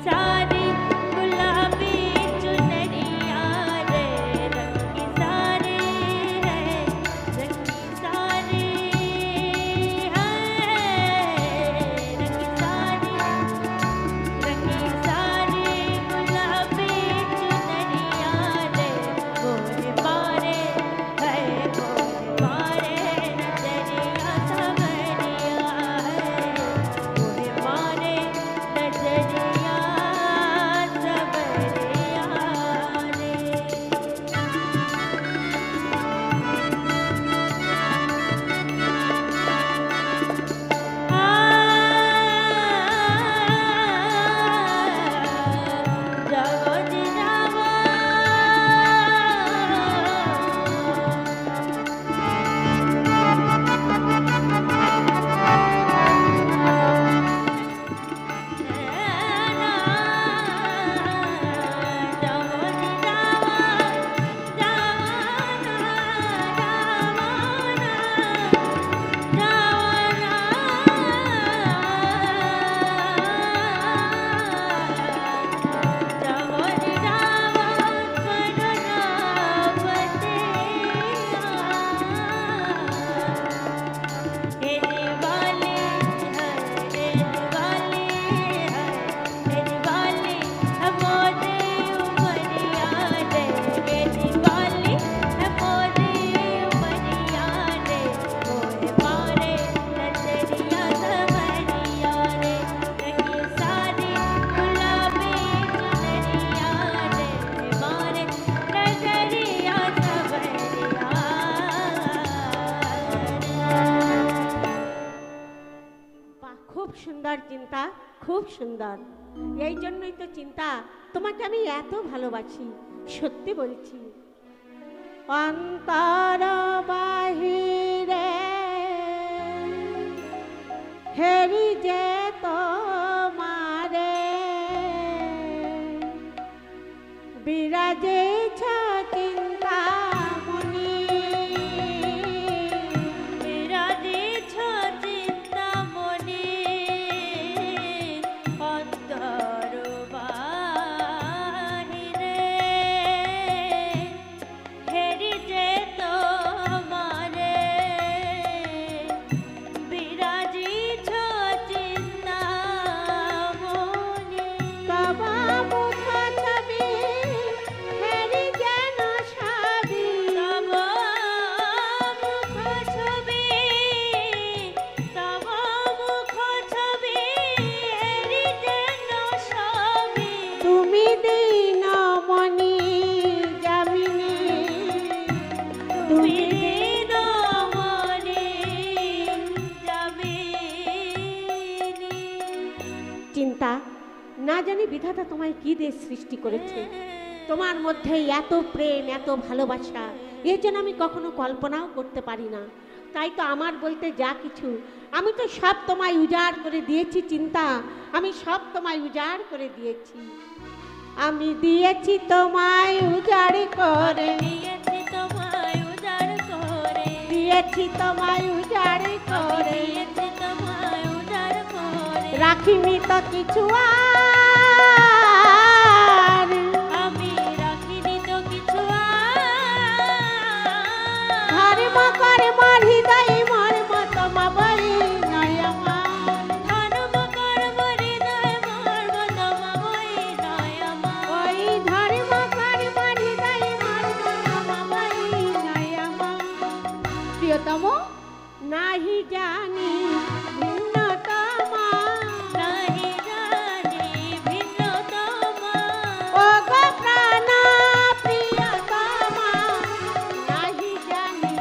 Thank you. সুন্দর চিন্তা, খুব সুন্দর। এই জন্যই তো চিন্তা, তোমাকে আমি এত ভালোবাসি, সত্যি বলছি। অন্তর বাহিরে হেরি যে তোমারে বিরাজেছ চিন্তা না জানি বিধাতা তোমায় কি দেশ সৃষ্টি করেছে। তোমার মধ্যে এত প্রেম এত ভালোবাসা এর জন্য আমি কখনো কল্পনাও করতে পারি না। তাই তো আমার বলতে যা কিছু আমি তো সব তোমায় উজাড় করে দিয়েছি চিন্তা আমি সব তোমায় উজাড় করে দিয়েছি। আমি দিয়েছি তোমায় উজাড় করে। দিয়েছি তোমায় দিয়েছি তোমায় উজাড় করে। রাখিনি তো কিছু আর প্রিয়তম নাহি জানি ভিন্নতমা নাহি জানি ভিন্নতমা। ও গো প্রাণ প্রিয়তমা। নাহি জানি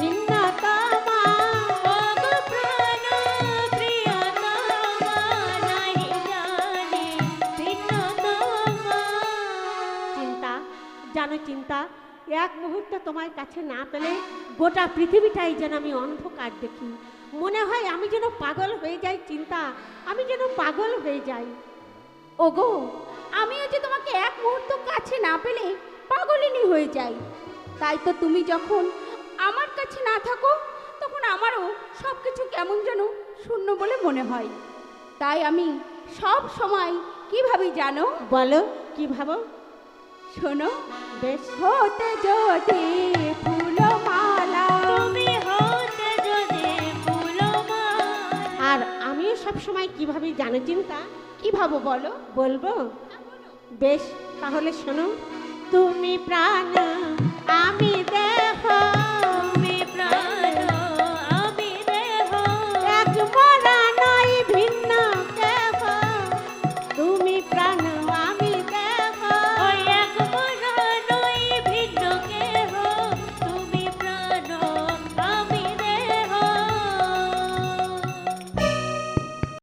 ভিন্নতমা ওগো প্রাণ প্রিয়তমা। নাহি জানি ভিন্নতমা। চিন্তা জানো চিন্তা এক মুহূর্ত তোমার কাছে না পেলে গোটা পৃথিবীটাই যেন আমি অন্ধকার দেখি। মনে হয় আমি যেন পাগল হয়ে যাই চিন্তা। আমি যেন পাগল হয়ে যাই। ওগো আমিও যে তোমাকে এক মুহূর্ত কাছে না পেলে পাগলিনী হয়ে যাই। তাই তো তুমি যখন আমার কাছে না থাকো তখন আমারও সব কিছু কেমন যেন শূন্য বলে মনে হয়। তাই আমি সব সময় কীভাবে জানো? বলো কি ভাবো? শোনো বেশ হতে যদি ফুলমালা। তুমি হতে যদি ফুলমালা। আর আমিও সবসময় কীভাবে জানো চিন্তা? কি ভাবো বলো? বলব? বেশ তাহলে শোনো। তুমি প্রাণ